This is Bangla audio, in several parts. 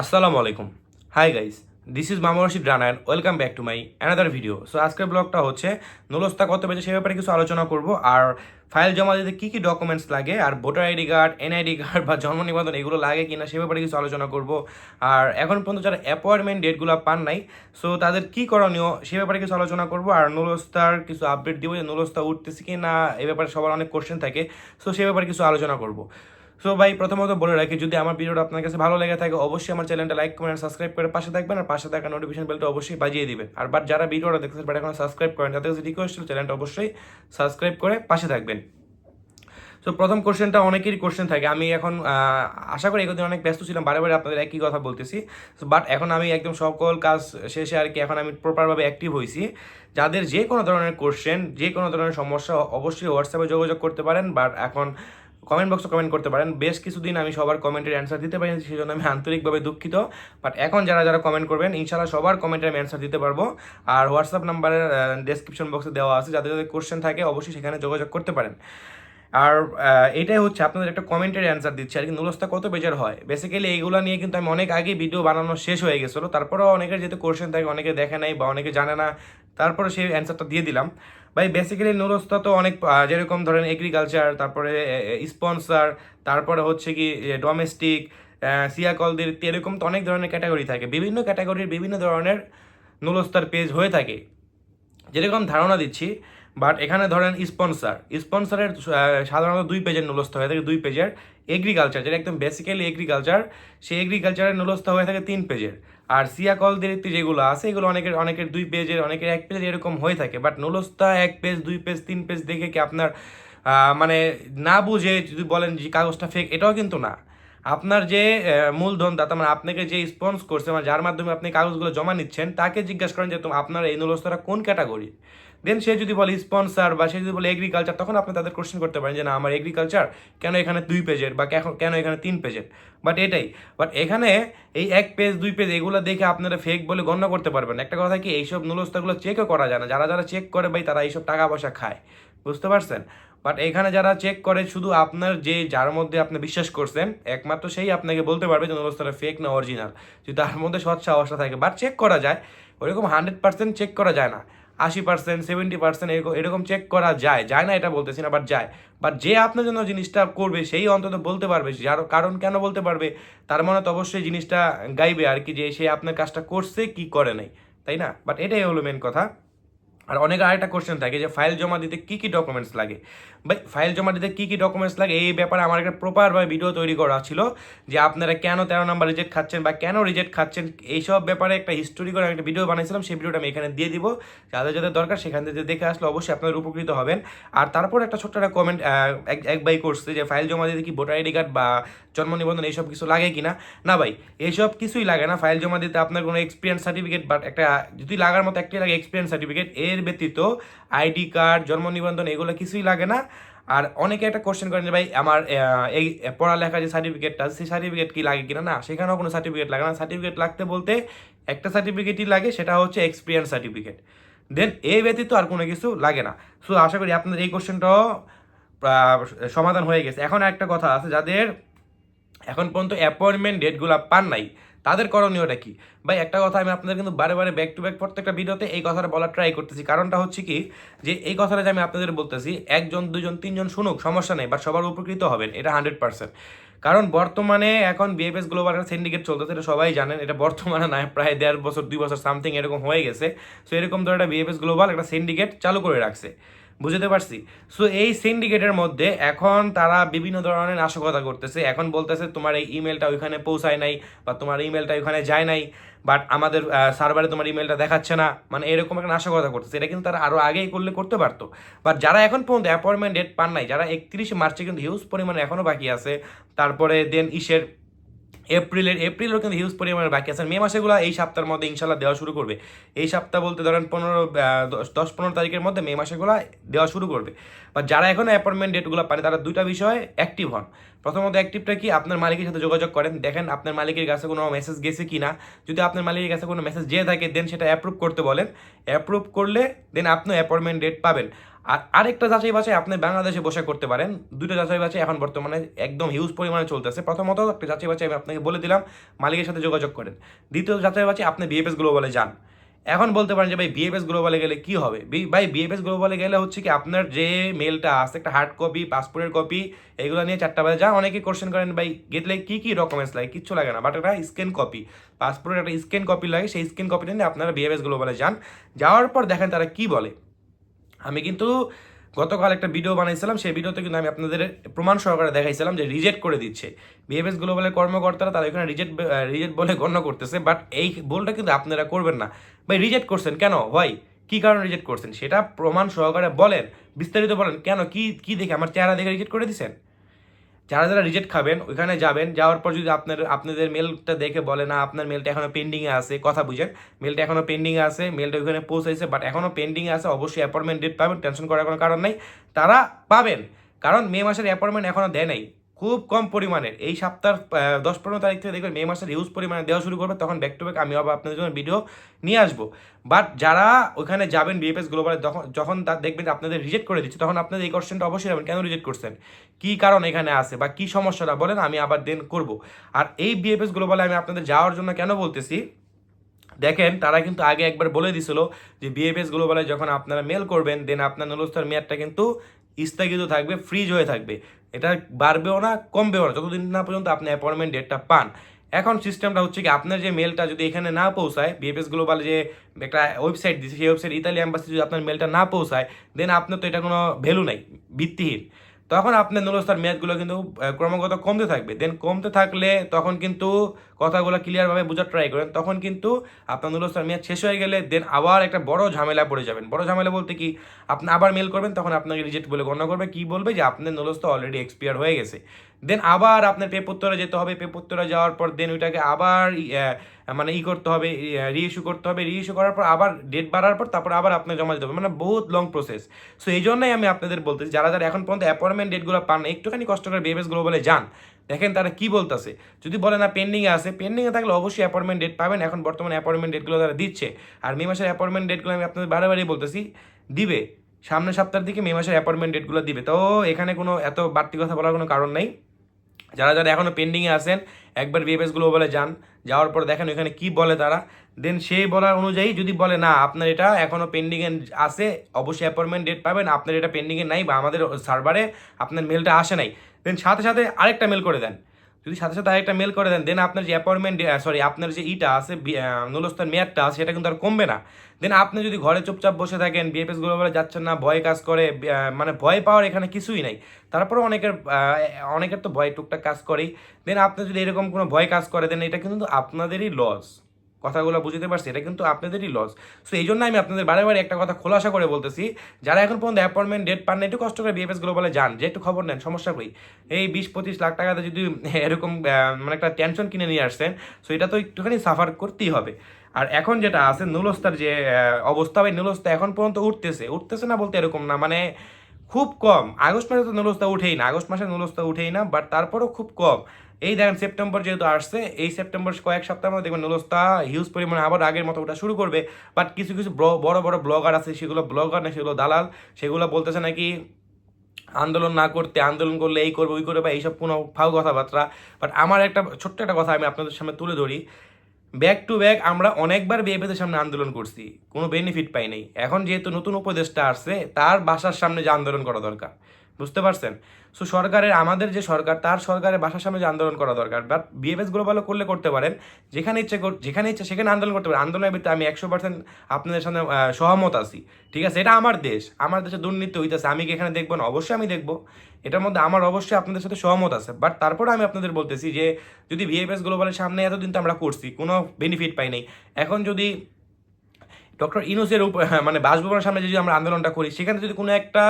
আসসালামু আলাইকুম। হাই গাইস দিস ইজ মামা Rashid Rana and welcome back to my another video so আজকের ব্লগটা হচ্ছে নলস্তা কত পেয়েছে সে ব্যাপারে কিছু আলোচনা করব, আর ফাইল জমা দিতে কী কী ডকুমেন্টস লাগে, আর voter ID card NID card বা জন্ম নিবন্ধন এগুলো লাগে কি না সে ব্যাপারে কিছু আলোচনা করব। আর এখন পর্যন্ত যারা অ্যাপয়েন্টমেন্ট ডেটগুলো পান নাই সো তাদের কী করণীয় সে ব্যাপারে কিছু আলোচনা করব, আর নুলস্তার কিছু আপডেট দিব যে নুলস্তা উঠতেছে কি না এ ব্যাপারে সবার অনেক কোশ্চেন থাকে সো সে ব্যাপারে কিছু আলোচনা করব। সো ভাই, প্রথমত বলে রাখি, যদি আমার ভিডিওটা আপনার কাছে ভালো লেগে থাকে, অবশ্যই আমার চ্যানেলটা লাইক কমেন্ট সাবস্ক্রাইব করে পাশে থাকবেন, আর পাশে থাকা নোটিফিকেশন বেলটা অবশ্যই বাজিয়ে দিবেন। আর বাট যারা ভিডিওটা দেখতেছেন বাট এখন সাবস্ক্রাইব করেন তাদের কাছে রিকোয়েস্ট চ্যানেলটা অবশ্যই সাবস্ক্রাইব করে পাশে থাকবেন। সো প্রথম কোশ্চেনটা অনেকেরই কোশ্চেন থাকে। আমি এখন আশা করি একদিন অনেক ব্যস্ত ছিলাম, বারে বারে আপনাদের একই কথা বলতেছি। বাট এখন আমি একদম সকল কাজ শেষে আর কি এখন আমি প্রপারভাবে অ্যাক্টিভ হয়েছি যাদের যে কোনো ধরনের কোশ্চেন যে কোনো ধরনের সমস্যা, অবশ্যই হোয়াটসঅ্যাপে যোগাযোগ করতে পারেন বাট এখন কমেন্ট বক্সে কমেন্ট করতে পারেন। বেশ কিছুদিন আমি সবার কমেন্টের অ্যান্সার দিতে পারিনি সেই জন্য আমি আন্তরিকভাবে দুঃখিত। বাট এখন যারা যারা কমেন্ট করবেন ইনশাল্লাহ সবার কমেন্টের আমি অ্যান্সার দিতে পারব। আর হোয়াটসঅ্যাপ নাম্বারের ডেসক্রিপশন বক্সে দেওয়া আছে। যাদের যাদের কোশ্চেন থাকে, অবশ্যই সেখানে যোগাযোগ করতে পারেন। আর এটাই হচ্ছে আপনাদের একটা কমেন্টের অ্যান্সার দিচ্ছে। আর কি নুলস্তা কত বেজার হয়? বেসিক্যালি এইগুলো নিয়ে কিন্তু আমি অনেক আগে ভিডিও বানানো শেষ হয়ে গেছিল। তারপরেও অনেকের যেহেতু কোশ্চেন থাকে, অনেকে দেখে নাই বা অনেকে জানে না, তারপরে সেই অ্যান্সারটা দিয়ে দিলাম। ভাই বেসিক্যালি নুলস্তা তো অনেক যেরকম ধরেন এগ্রিকালচার তারপরে স্পন্সার তারপরে হচ্ছে কি ডোমেস্টিক সিয়াকলদের এরকম তো অনেক ধরনের ক্যাটাগরি থাকে। বিভিন্ন ক্যাটাগরির বিভিন্ন ধরনের নুলস্তার পেজ হয়ে থাকে। যেরকম ধারণা দিচ্ছি বাট এখানে ধরেন স্পন্সার স্পন্সারের সাধারণত দুই পেজের নুলস্থ হয়ে থাকে, দুই পেজের এগ্রিকালচার যেটা একদম বেসিক্যালি এগ্রিকালচার সেই এগ্রিকালচারের নুলস্থ হয়ে থাকে তিন পেজের আর সিয়াকলদের যেগুলো আছে, এগুলো অনেকের অনেকের দুই পেজের অনেকের এক পেজের এরকম হয়ে থাকে। বাট নুলস্তা এক পেজ দুই পেজ তিন পেজ দেখে কি আপনার মানে না বুঝে যদি বলেন যে কাগজটা ফেক এটাও কিন্তু না। আপনার যে মূলধন দাতা মানে আপনাকে যে স্পন্স করছে মানে যার মাধ্যমে আপনি কাগজগুলো জমা নিচ্ছেন, তাকে জিজ্ঞাসা করেন যে আপনার এই নুলস্তরা কোন ক্যাটাগরি দেন সে যদি বলে স্পন্সার বা সে যদি বলে এগ্রিকালচার তখন আপনি তাদের কোশ্চেন করতে পারেন যে না, আমার এগ্রিকালচার কেন এখানে দুই পেজের বা কেন- এখানে তিন পেজের বাট এটাই বাট এখানে এই এক পেজ দুই পেজ এগুলো দেখে আপনারা ফেক বলে গণ্য করতে পারবেন একটা কথা কি, এইসব নুলস্তাগুলো চেকও করা যায় না। যারা যারা চেক করে ভাই, তারা এইসব টাকা পয়সা খায়। বুঝতে পারছেন? বাট এখানে যারা চেক করে, শুধু আপনার যে, যার মধ্যে আপনি বিশ্বাস করছেন, একমাত্র সেই আপনাকে বলতে পারবে যে নুলস্তাটা ফেক না অরিজিনাল যদি তার মধ্যে সৎ সাহসটা থাকে। বাট চেক করা যায়। ওইরকম হান্ড্রেড পার্সেন্ট চেক করা যায় না। আশি পার্সেন্ট সেভেন্টি পার্সেন্ট এরকম এরকম চেক করা যায়। যায় না এটা বলতেছি না বাট যায়। বাট যে আপনার জন্য জিনিসটা করবে, সেই অন্তত বলতে পারবে যার কারণ কেন বলতে পারবে? তার মনে তো অবশ্যই জিনিসটা গাইবে আর কি, যে সে আপনার কাজটা করছে, কি করে নাই। তাই না? বাট এটাই হলো মেন কথা। আর অনেক আরেকটা কোশ্চেন থাকে যে ফাইল জমা দিতে কি কি ডকুমেন্টস লাগে? ভাই ফাইল জমা দিতে কি কি ডকুমেন্টস লাগে? এই ব্যাপারে আমার একটা প্রপারভাবে ভিডিও তৈরি করা ছিল যে আপনারা কেন তেরো নাম্বার রিজেক্ট খাচ্ছেন বা কেন রিজেক্ট খাচ্ছেন, এইসব ব্যাপারে একটা হিস্টোরি করে একটা ভিডিও বানিয়েছিলাম, সেই ভিডিওটা আমি এখানে দিয়ে দিব। যাদের যাদের দরকার সেখান থেকে দেখে আসলে অবশ্যই আপনারা উপকৃত হবেন। আর তারপর একটা ছোট্ট একটা কমেন্ট এক এক বাই করছে যে ফাইল জমা দিতে কি ভোটার আইডি কার্ড বা জন্ম নিবন্ধন এইসব কিছু লাগে কি না না ভাই, এইসব কিছুই লাগে না। ফাইল জমা দিতে আপনার কোনো এক্সপিরিয়েন্স সার্টিফিকেট বা একটা, যদি লাগার মতো একটাই লাগে এক্সপিরিয়েন্স সার্টিফিকেট এর ব্যতীত আইডি কার্ড জন্ম নিবন্ধন এগুলো কিছুই লাগে না। আর অনেকে একটা কোশ্চেন করেন যে ভাই, আমার এই পড়ালেখা যে সার্টিফিকেটটা আছে সেই সার্টিফিকেট কি লাগে কিনা? না, সেখানেও কোনো সার্টিফিকেট লাগে না। সার্টিফিকেট লাগতে বলতে একটা সার্টিফিকেটই লাগে, সেটা হচ্ছে এক্সপিরিয়েন্স সার্টিফিকেট দেন এই ব্যতীত আর কোনো কিছু লাগে না। সো আশা করি আপনাদের এই কোশ্চেনটাও সমাধান হয়ে গেছে। এখন একটা কথা আছে, যাদের এখন পর্যন্ত অ্যাপয়েন্টমেন্ট ডেটগুলো পান নাই। তাদের করণীয়টা কি? ভাই, একটা কথা আমি আপনাদের কিন্তু বারে বারে ব্যাক টু ব্যাক প্রত্যেকটা ভিডিওতে এই কথাটা বলার ট্রাই করতেছি। কারণটা হচ্ছে কি? যে এই কথাটা যে আমি আপনাদের বলতেছি, একজন দুজন তিনজন শুনুক, সমস্যা নেই বা সবার উপকৃত হবেন, এটা হান্ড্রেড পার্সেন্ট কারণ বর্তমানে এখন বিএফএস গ্লোবাল একটা সিন্ডিকেট চলতেছে, এটা সবাই জানেন, এটা বর্তমানে নয় প্রায় দেড় বছর, দুই বছর সামথিং এরকম হয়ে গেছে। সো এরকম ধরে একটা বিএফএস গ্লোবাল একটা সিন্ডিকেট চালু করে রাখছে। বুঝতে পারছি। সো এই সিন্ডিকেটের মধ্যে এখন তারা বিভিন্ন ধরনের নাশকতা করতেছে। এখন বলতেছে, তোমার এই ইমেলটা ওইখানে পৌঁছায় নাই বা তোমার ইমেলটা ওইখানে যায় নাই বাট আমাদের সার্ভারে তোমার ইমেলটা দেখাচ্ছে না। মানে এরকম একটা নাশকতা করতেছে। এটা কিন্তু তারা আরও আগেই করলে করতে পারতো। বাট যারা এখন পর্যন্ত অ্যাপয়েন্টমেন্ট ডেট পান নাই, যারা একত্রিশে মার্চে কিন্তু হিউজ পরিমাণে এখনও বাকি আছে, তারপরে দেন ইসের এপ্রিলের এপ্রিলেরও কিন্তু হিউজ পরিমাণে বাকি আছে। মে মাসেগুলো এই সপ্তাহের মধ্যে ইনশাল্লাহ দেওয়া শুরু করবে। এই সপ্তাহ বলতে ধরেন পনেরো দশ- পনেরো তারিখের মধ্যে মে মাসেগুলো দেওয়া শুরু করবে। বা যারা এখন অ্যাপয়েন্টমেন্ট ডেটগুলো পারে, তারা দুইটা বিষয়ে অ্যাক্টিভ হন। প্রথমত অ্যাক্টিভটা কি? আপনার মালিকের সাথে যোগাযোগ করেন। দেখেন আপনার মালিকের কাছে কোনো মেসেজ গেছে কি না যদি আপনার মালিকের কাছে কোনো মেসেজ যেয়ে থাকে দেন সেটা অ্যাপ্রুভ করতে বলেন। অ্যাপ্রুভ করলে দেন আপনি অ্যাপয়েন্টমেন্ট ডেট পাবেন। আর আরেকটা যাচাই বাছাই আপনি বাংলাদেশে বসে করতে পারেন। দুটো যাচাই বাছাই এখন বর্তমানে একদম হিউজ পরিমাণে চলতেছে। প্রথমত একটা যাচাই বাছাই আমি আপনাকে বলে দিলাম, মালিকের সাথে যোগাযোগ করেন। দ্বিতীয় যাচাই বাছাই আপনি বিএফএস গ্লোবালে যান। এখন বলতে পারেন যে ভাই বিএফএস গ্লোবালে গেলে কি হবে? ভাই বিএফএস গ্লোবালে গেলে হচ্ছে কি আপনার যে মেলটা আছে, একটা হার্ড কপি পাসপোর্টের কপি এগুলো নিয়ে চারটা বাজে। যা অনেকে কোশ্চেন করেন, ভাই গেলে কি কি ডকুমেন্টস লাগে? কিচ্ছু লাগে না। বাট একটা স্ক্যান কপি পাসপোর্টের একটা স্ক্যান কপি লাগে। সেই স্ক্যান কপিটা নিয়ে আপনারা বিএফএস গ্লোবালে যান। যাওয়ার পর দেখেন তারা কি বলে। আমি কিন্তু গতকাল একটা ভিডিও বানাইছিলাম, সেই ভিডিওতে কিন্তু আমি আপনাদের প্রমাণ সহকারে দেখাইছিলাম যে রিজেক্ট করে দিচ্ছে। বিএফএস গ্লোবালের কর্মকর্তারা তারা এখানে রিজেক্ট রিজেক্ট বলে গণ্য করতেছে বাট এই বলটা কিন্তু আপনারা করবেন না। ভাই রিজেক্ট করছেন কেন? ভাই, কি কারণে রিজেক্ট করছেন? সেটা প্রমাণ সহকারে বলেন, বিস্তারিত বলেন, কেন? কি কি দেখে? আমার চেহারা দেখে রিজেক্ট করে দিছেন? যারা যারা রিজেক্ট খাবেন, ওইখানে যাবেন, যাওয়ার পর যদি আপনার, আপনাদের মেলটা দেখে বলে, না, আপনার মেলটা এখনও পেন্ডিংয়ে আছে, কথা বুঝেন মেলটা এখনও পেন্ডিংয়ে আছে মেলটা ওইখানে পৌঁছাইছে বাট এখনও পেন্ডিংয়ে আছে, অবশ্যই অ্যাপয়েন্টমেন্ট ডেট পাবেন টেনশন করার কোনো কারণ নেই। তারা পাবেন, কারণ মে মাসের অ্যাপয়েন্টমেন্ট এখনও দেয় নাই। খুব কম পরিমাণের। এই সপ্তাহ দশ পনেরো তারিখ থেকে দেখবেন মে মাসের হিউজ পরিমাণে দেওয়া শুরু করবে, তখন ব্যাক টু ব্যাক আমি আবার আপনাদের জন্য ভিডিও নিয়ে আসব। বাট যারা ওখানে যাবেন বিএফএস গ্লোবালে যখন যখন তা দেখবেন আপনাদের রিজেক্ট করে দিচ্ছে, তখন আপনাদের এই কোশ্চেনটা অবশ্যই যাবেন কেন রিজেক্ট করছেন? কী কারণ এখানে আছে বা কী সমস্যাটা? বলেন, আমি আবার দেন করব। আর এই বিএফএস গ্লোবালে আমি আপনাদের যাওয়ার জন্য কেন বলতেছি? দেখেন, তারা কিন্তু আগে একবার বলে দিছিল যে বিএফএস গ্লোবালে যখন আপনারা মেল করবেন দেন আপনার নুলস্তার মেয়াদটা কিন্তু স্থগিত থাকবে ফ্রিজ হয়ে থাকবে। এটা বাড়বেও না, কমবেও না। যতদিন না পর্যন্ত আপনি অ্যাপয়েন্টমেন্ট ডেটটা পান। এখন সিস্টেমটা হচ্ছে কি, আপনার যে মেলটা যদি এখানে না পৌঁছায় বিএফএস গ্লোবাল যে একটা ওয়েবসাইট দিচ্ছে সেই ওয়েবসাইট ইতালি অ্যাম্বাসি যদি আপনার মেলটা না পৌঁছায় দেন আপনার তো এটা কোনো ভ্যালু নাই, ভিত্তিহীন। তখন আপনার নুলস্তার মেয়াদগুলো কিন্তু ক্রমাগত কমতে থাকবে। দেন কমতে থাকলে তখন কিন্তু কথাগুলো ক্লিয়ারভাবে বোঝার ট্রাই করেন তখন কিন্তু আপনার নুলস্তার মেয়াদ শেষ হয়ে গেলে দেন আবার একটা বড় ঝামেলা পড়ে যাবেন। বড় ঝামেলা বলতে কি আপনি আবার মেল করবেন তখন আপনাকে রিজেক্ট বলে গণ্য করবে কি বলবে যে আপনার নুলস্তা অলরেডি এক্সপায়ার হয়ে গেছে। দেন আবার আপনার পেপোত্তরে যেতে হবে পেপোত্তরে যাওয়ার পর দেন ওইটাকে আবার মানে ই করতে হবে রিইস্যু করতে হবে রিইস্যু করার পর আবার ডেট বাড়ার পর তারপর আবার আপনার জমা দিতে হবে। মানে বহুত লং প্রসেস সো এই জন্যই আমি আপনাদের বলতেছি যারা যারা এখন পর্যন্ত অ্যাপয়েন্টমেন্ট ডেটগুলো পান না, একটুখানি কষ্ট করে বিএমএস গ্লোবালে যান। দেখেন তারা কি বলতেছে। যদি বলে না পেন্ডিংয়ে আছে পেন্ডিংয়ে থাকলে অবশ্যই অ্যাপয়েন্টমেন্ট ডেট পাবেন। এখন বর্তমানে অ্যাপয়েন্টমেন্ট ডেটগুলো তারা দিচ্ছে। আর মে মাসের অ্যাপয়েন্টমেন্ট ডেটগুলো আমি আপনাদের বারে বলতেছি, দিবে। সামনের সপ্তাহের দিকে মে মাসের অ্যাপয়েন্টমেন্ট ডেটগুলো দিবে। তো এখানে কোনো এত বাড়তি কথা বলার কোনো কারণ নেই। যারা যারা এখনও পেন্ডিংয়ে আসেন একবার বিএফএস গ্লোবালে যান। যাওয়ার পর দেখেন ওখানে কি বলে তারা। দেন সেই বলার অনুযায়ী যদি বলে, না, আপনার এটা এখনও পেন্ডিংয়ে আসে অবশ্যই অ্যাপয়েন্টমেন্ট ডেট পাবেন, আপনার এটা পেন্ডিংয়ে নাই বা আমাদের সার্ভারে আপনার মেলটা আসে নাই। দেন সাথে সাথে আরেকটা মেল করে দেন। যদি সাথে সাথে আরেকটা মেল করে দেন দেন আপনার যে অ্যাপয়েন্টমেন্ট সরি আপনার যে ইটা আছে নুলস্তার মেয়াদটা আছে, সেটা কিন্তু আর কমবে না। দেন আপনি যদি ঘরে চুপচাপ বসে থাকেন বিএফএস গ্লোবালে যাচ্ছেন না, ভয় কাজ করে মানে ভয় পাওয়ার এখানে কিছুই নাই। তারপরে অনেকের অনেকের তো ভয়, টুকটাক কাজ করেই। দেন আপনি যদি এরকম কোনো ভয় কাজ করে দেন এটা কিন্তু আপনাদেরই লস কথাগুলো বুঝতে পারছি, এটা কিন্তু আপনাদেরই লস সো এই জন্য আমি আপনাদের বারে বারে একটা কথা খোলাসা করে বলতেছি, যারা এখন পর্যন্ত অ্যাপয়েন্টমেন্ট ডেট পান না একটু কষ্ট করে বিএফএস গ্লোবালে যান, যে একটু খবর নেন, সমস্যা কই? এই বিশ, পঁচিশ লাখ টাকাতে যদি, এরকম মানে একটা টেনশন কিনে নিয়ে আসছেন সো এটা তো একটুখানি সাফার করতেই হবে। আর এখন যেটা আছে, নুলস্তার যে অবস্থা ভাই নুলস্তা এখন পর্যন্ত উঠতেছে। উঠতেছে না বলতে এরকম না মানে খুব কম। আগস্ট মাসে তো নুলস্তা উঠেই না, আগস্ট মাসে নুলস্তা উঠেই না বাট তারপরেও খুব কম। এই দেখেন সেপ্টেম্বর যেহেতু আসছে, এই সেপ্টেম্বর কয়েক সপ্তাহের মধ্যে দেখবেন নুলস্তা হিউজ পরিমাণে আবার আগের মতো ওটা শুরু করবে। বাট কিছু কিছু বড় বড় ব্লগার আছে, সেগুলো ব্লগার না, সেগুলো দালাল, সেগুলো বলতেছে নাকি আন্দোলন না করতে, আন্দোলন করলে এই করবে, ওই করবে, বা এইসব কোনো ফাউ কথাবার্তা। বাট আমার একটা ছোট্ট একটা কথা আমি আপনাদের সামনে তুলে ধরি। ব্যাক টু ব্যাক আমরা অনেকবার বিএপিদের সামনে আন্দোলন করছি, কোনো বেনিফিট পাই নাই। এখন যেহেতু নতুন উপদেশটা আসছে, তার বাসার সামনে যে আন্দোলন করা দরকার। বুঝতে পারছেন? সো সরকারের, আমাদের যে সরকার, তার সরকারের বাসার সামনে যে আন্দোলন করা দরকার বাট বিএফএস গ্লোবালও করলে করতে পারেন। যেখানে ইচ্ছে যেখানে ইচ্ছে, সেখানে আন্দোলন করতে পারেন। আন্দোলনের ভিত্তিতে আমি একশো পার্সেন্ট আপনাদের সামনে সহমত আছি। ঠিক আছে? এটা আমার দেশ। আমার দেশে দুর্নীতি হইতেছে। আমি কি এখানে দেখব না? অবশ্যই আমি দেখব। এটার মধ্যে আমার অবশ্যই আপনাদের সাথে সহমত আছে। বাট তারপরে আমি আপনাদের বলতেছি যে, যদি ভিএফএস গ্লোবালের সামনে এতদিন তো আমরা করছি, কোনো বেনিফিট পাই নাই। এখন যদি ডক্টর ইনুসের উপর মানে বাসভবনের সামনে যদি আমরা আন্দোলনটা করি, সেখানে যদি কোনো একটা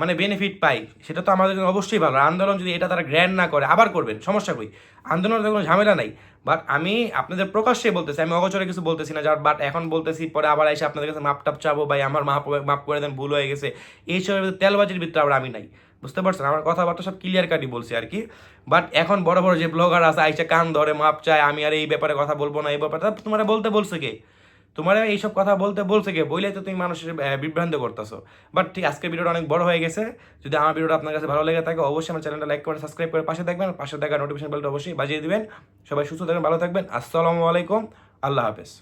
মানে বেনিফিট পাই, সেটা তো আমাদের জন্য অবশ্যই ভালো। আন্দোলন যদি এটা তারা গ্র্যান্ড না করে, আবার করবেন, সমস্যা কই? আন্দোলনের কোনো ঝামেলা নাই। বাট আমি আপনাদের প্রকাশ্যে বলতেছি, আমি অগোচরে কিছু বলতেছি না, যার বাট এখন বলতেছি, পরে আবার এসে আপনাদের কাছে মাপ টাপ চাবো, ভাই, আমার মাপ মাপ করে দেন, ভুল হয়ে গেছে। এইসবের ভিতরে তেলবাজির ভিতরে আবার আমি নাই। বুঝতে পারছেন? আমার কথাবার্তা সব ক্লিয়ার কাটি বলছি আর কি। বাট এখন বড় বড় যে ব্লগার আছে, আইসা কান ধরে, মাপ চায়, আমি আর এই ব্যাপারে কথা বলব না, এই ব্যাপারে তোমরা বলতে বলছে কে? তোমার এইসব কথা বলতে, বলছে কে? বইলে তো তুমি মানুষের বিভ্রান্ত করতেছো। বাট ঠিক আজকের ভিডিওটা অনেক বড় হয়ে গেছে। যদি আমার ভিডিওটা আপনার কাছে ভালো লেগে থাকে, অবশ্যই আমার চ্যানেলটা লাইক করে, সাবস্ক্রাইব করে পাশে থাকবেন। পাশে থাকা নোটিফিকেশন বেলটা অবশ্যই বাজিয়ে দিবেন। সবাই সুস্থ থাকবেন, ভালো থাকবেন। আসসালামু আলাইকুম। আল্লাহ হাফেজ।